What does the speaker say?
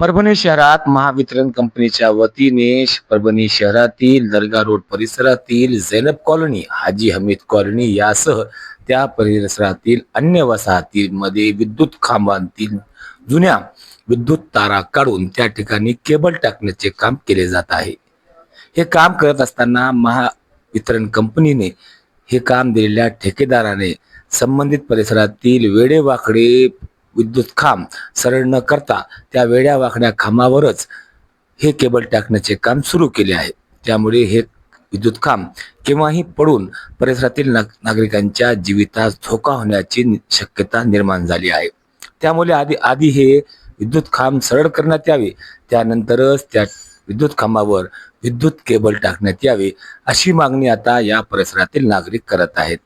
परभणी शहरात महावितरण कंपनीच्या वतीने परभणी शहरातील दर्गा रोड परिसरातील झैनब कॉलनी हाजी हमीद कॉलनी यासह त्या परिसरातील अन्य वसाहतीमध्ये विद्युत खांबांतील जुन्या विद्युत तारा काढून त्या ठिकाणी केबल टाकण्याचे काम केले जात आहे. हे काम करत असताना महावितरण कंपनीने हे काम दिलेल्या ठेकेदाराने संबंधित परिसरातील वेडेवाकडे विद्युत खांब सरळ न करता त्या वेड्या वाकड्या खांबावरच हे केबल टाकण्याचे काम सुरू केले आहे. त्यामुळे हे विद्युत खांब केव्हाही पडून परिसरातील नाग- नागरिकांच्या जीवितास धोका होण्याची शक्यता निर्माण झाली आहे. त्यामुळे आधी आधी हे विद्युत खांब सरळ करण्यात यावे त्यानंतरच त्या विद्युत खांबावर विद्युत केबल टाकण्यात यावे अशी मागणी आता या परिसरातील नागरिक करत आहेत.